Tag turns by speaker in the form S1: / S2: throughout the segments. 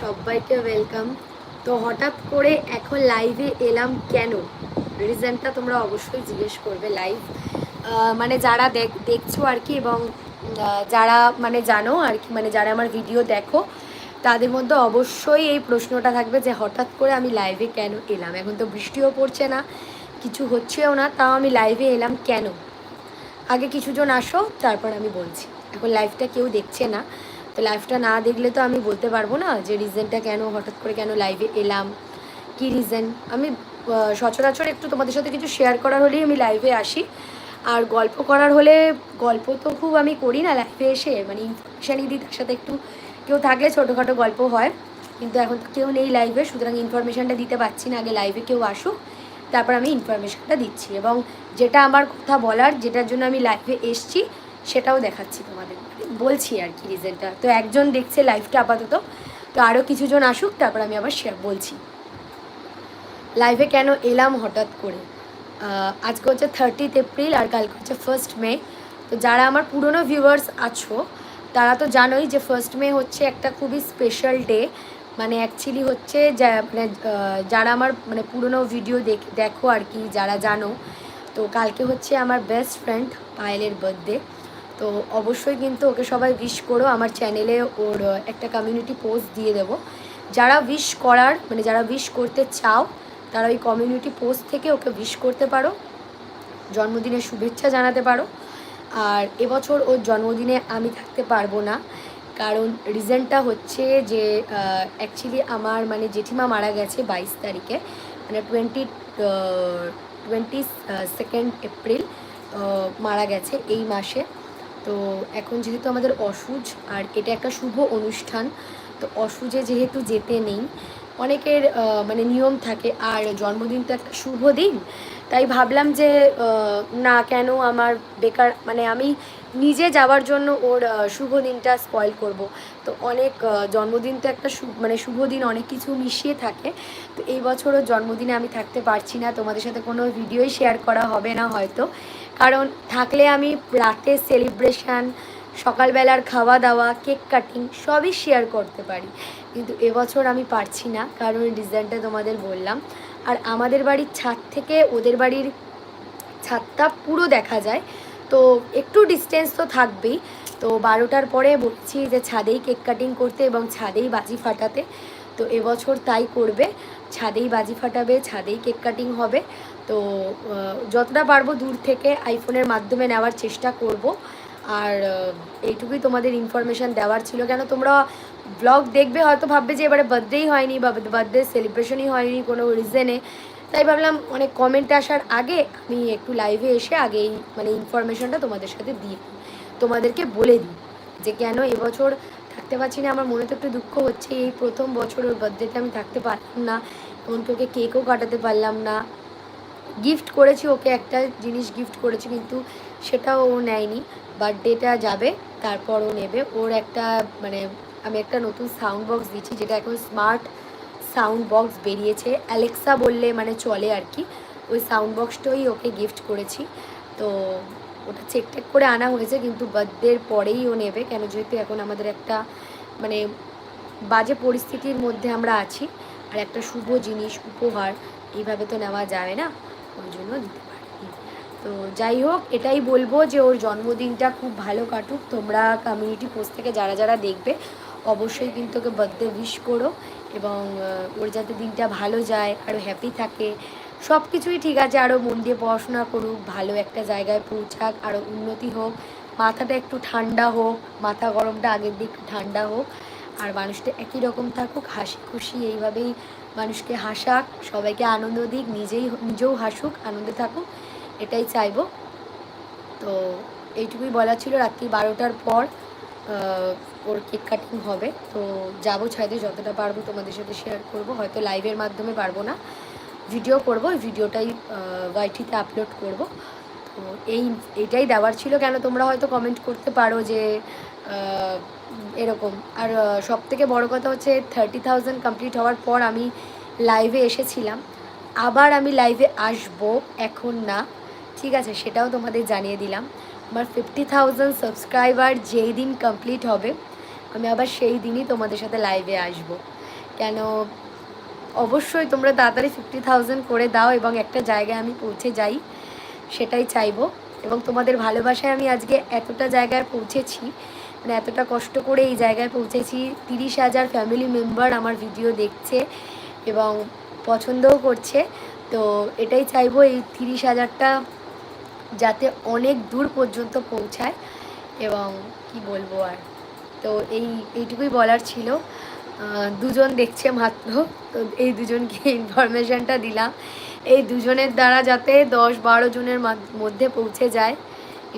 S1: সবাইকে ওয়েলকাম তো হঠাৎ করে এখন লাইভে এলাম কেন? রিজনটা তোমরা অবশ্যই জিজ্ঞেস করবে লাইভ মানে যারা দেখ, দেখছ আর কি এবং যারা মানে জানো আর কি মানে যারা আমার ভিডিও দেখো, তাদের মধ্যে অবশ্যই এই প্রশ্নটা থাকবে যে হঠাৎ করে আমি লাইভে কেন এলাম? এখন তো বৃষ্টিও পড়ছে না, কিছু হচ্ছেও না, তাও আমি লাইভে এলাম কেন? আগে কিছুজন আসো, তারপর আমি বলছি। এখন লাইভটা কেউ দেখছে না। তো লাইভটা না দেখলে তো আমি বলতে পারব না যে রিজনটা কেন, হঠাৎ করে কেন লাইভে এলাম, কি রিজন আমি সচরাচর একটু তোমাদের সাথে কিছু শেয়ার করার হলেই আমি লাইভে আসি। আর গল্প করার হলে গল্প তো খুব আমি করি না লাইভে এসে মানে ইনফরমেশানই দিই তার সাথে একটু কেউ থাকলে ছোটোখাটো গল্প হয়, কিন্তু এখন তো কেউ নেই লাইভে সুতরাং ইনফরমেশানটা দিতে পারছি না, আগে লাইভে কেউ আসুক, তারপর আমি ইনফরমেশনটা দিচ্ছি। এবং যেটা আমার কথা বলার, যেটার জন্য আমি লাইভে এসছি সেটাও দেখাচ্ছি তোমাদের বলছি আর কি রিজনটা তো একজন দেখছে লাইভটা আপাতত। তো আরও কিছুজন আসুক, তারপর আমি আবার শেয়ার বলছি। লাইভে কেন এলাম হঠাৎ করে? আজকে হচ্ছে থার্টিথ এপ্রিল আর কালকে হচ্ছে ফার্স্ট মে তো যারা আমার পুরনো ভিউয়ার্স আছো, তারা তো জানোই যে ফার্স্ট মে হচ্ছে একটা খুবই স্পেশাল ডে মানে অ্যাকচুয়ালি হচ্ছে মানে যারা আমার মানে পুরনো ভিডিও দেখো আর কি, যারা জানো। তো কালকে হচ্ছে আমার বেস্ট ফ্রেন্ড পায়েলের বার্থডে তো অবশ্যই কিন্তু ওকে সবাই উইশ করো, আমার চ্যানেলে ওর একটা কমিউনিটি পোস্ট দিয়ে দেবো। যারা উইশ করার মানে যারা উইশ করতে চাও, তারা ওই কমিউনিটি পোস্ট থেকে ওকে উইশ করতে পারো। জন্মদিনের শুভেচ্ছা জানাতে পারো। আর এবছর ওর জন্মদিনে আমি থাকতে পারব না, কারণ রিজনটা হচ্ছে যে অ্যাকচুয়ালি আমার মানে জেঠিমা মারা গেছে বাইশ তারিখে মানে টোয়েন্টি টোয়েন্টি সেকেন্ড এপ্রিল মারা গেছে এই মাসে। তো এখন যেহেতু আমাদের অসুজ, আর এটা একটা শুভ অনুষ্ঠান, তো অসুজে যেহেতু যেতে নেই, অনেকের মানে নিয়ম থাকে, আর জন্মদিন তো একটা শুভ দিন, তাই ভাবলাম যে না কেন আমার বেকার মানে আমি নিজে যাওয়ার জন্য ওর শুভ দিনটা স্পয়েল করব। তো অনেক জন্মদিন তো একটা মানে শুভ দিন, অনেক কিছু মিশিয়ে থাকে, তো এই বছরও জন্মদিনে আমি থাকতে পারছি না, তোমাদের সাথে কোনো ভিডিওই শেয়ার করা হবে না হয়তো কারণ থাকলে আমি রাতে সেলিব্রেশন সকালবেলার খাওয়া দাওয়া কেক কাটিং সবই শেয়ার করতে পারি। কিন্তু এবছর আমি পারছি না, কারণ ডিজাইনটা তোমাদের বললাম। আর আমাদের বাড়ির ছাদ থেকে ওদের বাড়ির ছাদটা পুরো দেখা যায়। তো একটু ডিস্টেন্স তো থাকবেই। তো বারোটার পরে বলছি যে ছাদেই কেক কাটিং করতে এবং ছাদেই বাজি ফাটাতে। তো এবছর তাই করবে। ছাদেই বাজি ফাটাবে, ছাদেই কেক কাটিং হবে। তো যতটা পারব দূর থেকে আইফোনের মাধ্যমে নেওয়ার চেষ্টা করব। আর এইটুকুই তোমাদের ইনফরমেশান দেওয়ার ছিল। কেন তোমরা ব্লগ দেখবে, হয়তো ভাববে যে এবারে বার্থডেই হয়নি বা বার্থডে সেলিব্রেশনই হয়নি কোনো রিজনে তাই ভাবলাম অনেক কমেন্ট আসার আগে আমি একটু লাইভে এসে আগেই মানে ইনফরমেশনটা তোমাদের সাথে দিই। তোমাদেরকে বলে দিই যে কেন এবছর থাকতে পারছি না। আমার মনে তো একটু দুঃখ হচ্ছে এই প্রথম বছর ওর বার্থডেতে আমি থাকতে পারলাম না। এমনকি ওকে কেকও কাটাতে পারলাম না। গিফট করেছি ওকে একটা জিনিস গিফট করেছি কিন্তু সেটাও ও নেয়নি। বার্থডেটা যাবে, তারপর ও নেবে। ওর একটা মানে আমি একটা নতুন সাউন্ড বক্স দিচ্ছি যেটা এখন স্মার্ট সাউন্ড বক্স বেরিয়েছে। অ্যালেক্সা বললে মানে চলে আর কি। ওই সাউন্ড বক্সটাই ওকে গিফট করেছি। তো ওটা চেক টেক করে আনা হয়েছে, কিন্তু বার্থডের পরেই ও নেবে। কেন? যেহেতু এখন আমাদের একটা মানে বাজে পরিস্থিতির মধ্যে আমরা আছি, আর একটা শুভ জিনিস, উপহার, এইভাবে তো নেওয়া যায় না। ওই জন্য দিতে তো যাই হোক, এটাই বলব যে ওর জন্মদিনটা খুব ভালো কাটুক। তোমরা কমিউনিটি পোস্ট থেকে যারা যারা দেখবে, অবশ্যই কিন্তু ওকে বার্থডে উইশ করো এবং ওর যাতে দিনটা ভালো যায় আরও হ্যাপি থাকে সব কিছুই ঠিক আছে আরও মন দিয়ে পড়াশোনা করুক, ভালো একটা জায়গায় পৌঁছাক আরও উন্নতি হোক, মাথাটা একটু ঠান্ডা হোক, মাথা গরমটা আগের দিক একটু ঠান্ডা হোক, আর মানুষটা একই রকম থাকুক, হাসি খুশি, এইভাবেই মানুষকে হাসাক, সবাইকে আনন্দ দিক, নিজেই, নিজেও হাসুক, আনন্দে থাকুক, এটাই চাইব। তো এইটুকুই বলা ছিল, রাত্রি বারোটার পর ওর কেক কাটিং হবে, তো যাব ছাদে, যতটা পারব তোমাদের সাথে শেয়ার করব, হয়তো লাইভের মাধ্যমে পারব না। ভিডিও করব ওই ভিডিওটাই ওয়াইটিতে আপলোড করব। তো এই, এটাই দেওয়ার ছিল। কেন তোমরা হয়তো কমেন্ট করতে পারো যে এরকম। আর সব থেকে বড় কথা হচ্ছে থার্টি থাউজেন্ড কমপ্লিট হওয়ার পর আমি লাইভে এসেছিলাম। আবার আমি লাইভে আসব, এখন না। ঠিক আছে, সেটাও তোমাদের জানিয়ে দিলাম। আমার ফিফটি থাউজেন্ড সাবস্ক্রাইবার যেই দিন কমপ্লিট হবে, আমি আবার সেই দিনই তোমাদের সাথে লাইভে আসব। কেন অবশ্যই তোমরা তাড়াতাড়ি ফিফটি থাউজেন্ড করে দাও এবং একটা জায়গায় আমি পৌঁছে যাই, সেটাই চাইব। এবং তোমাদের ভালোবাসায় আমি আজকে এতটা জায়গায় পৌঁছেছি মানে এতটা কষ্ট করে এই জায়গায় পৌঁছেছি, তিরিশ হাজার ফ্যামিলি মেম্বার আমার ভিডিও দেখছে এবং পছন্দও করছে। তো এটাই চাইব এই তিরিশ হাজারটা যাতে অনেক দূর পর্যন্ত পৌঁছায় এবং কি বলব আর। তো এই, এইটুকুই বলার ছিল। দুজন দেখছে মাত্র। তো এই দুজনকে ইনফরমেশনটা দিলাম। এই দুজনের দ্বারা যাতে দশ বারো জনের মধ্যে পৌঁছে যায়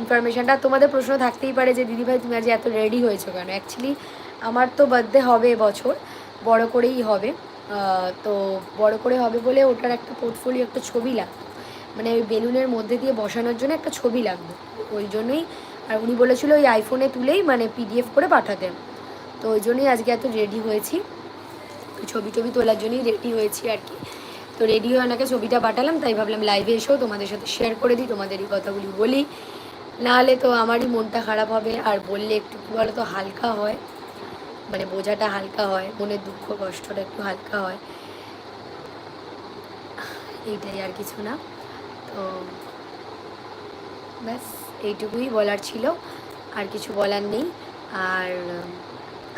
S1: ইনফরমেশনটা তোমাদের প্রশ্ন থাকতেই পারে যে দিদিভাই তুমি আজ এত রেডি হয়েছো কেন? অ্যাকচুয়ালি আমার তো বার্থডে হবে বছর বড় করেই হবে। তো বড় করে হবে বলে ওটার একটা পোর্টফোলিও একটা ছবি লাগতো মানে ওই বেলুনের মধ্যে দিয়ে বসানোর জন্য একটা ছবি লাগবে। ওই জন্যই, আর উনি বলেছিল ওই আইফোনে তুলেই মানে পিডিএফ করে পাঠাতেন তো ওই জন্যই আজকে এত রেডি হয়েছি। ছবি টবি তোলার জন্যই রেডি হয়েছি আর কি। তো রেডি হয়ে ওনাকে ছবিটা পাঠালাম, তাই ভাবলাম লাইভে এসেও তোমাদের সাথে শেয়ার করে দিই তোমাদের এই কথাগুলি বলি। নাহলে তো আমারই মনটা খারাপ হবে, আর বললে একটু কী বলো তো হালকা হয়। মানে বোঝাটা হালকা হয়, মনের দুঃখ, কষ্টটা একটু হালকা হয়। এইটাই আর কিছু না। তো ব্যাস, এইটুকুই বলার ছিল। আর কিছু বলার নেই। আর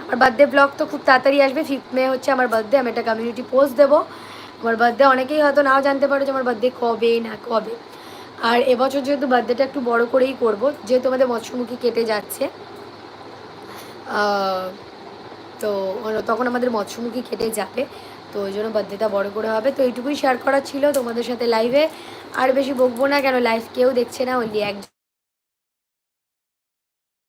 S1: আমার বার্থডে ব্লগ তো খুব তাড়াতাড়ি আসবে ফিফথ মে হচ্ছে আমার বার্থডে আমি একটা কমিউনিটি পোস্ট দেবো। আমার বার্থডে অনেকেই হয়তো নাও জানতে পারো যে আমার বার্থডে কবে, না কবে। আর এবছর যেহেতু বার্থডেটা একটু বড় করেই করব, যেহেতু আমাদের মৎস্যমুখী কেটে যাচ্ছে। তো তখন আমাদের মৎস্যমুখী কেটে যাবে, তো ওই জন্য বার্থডেটা বড় করে হবে। তো এইটুকুই শেয়ার করার ছিল তোমাদের সাথে লাইভে আর বেশি বকবো না, কেন লাইভ কেউ দেখছে না ওনলি একজন।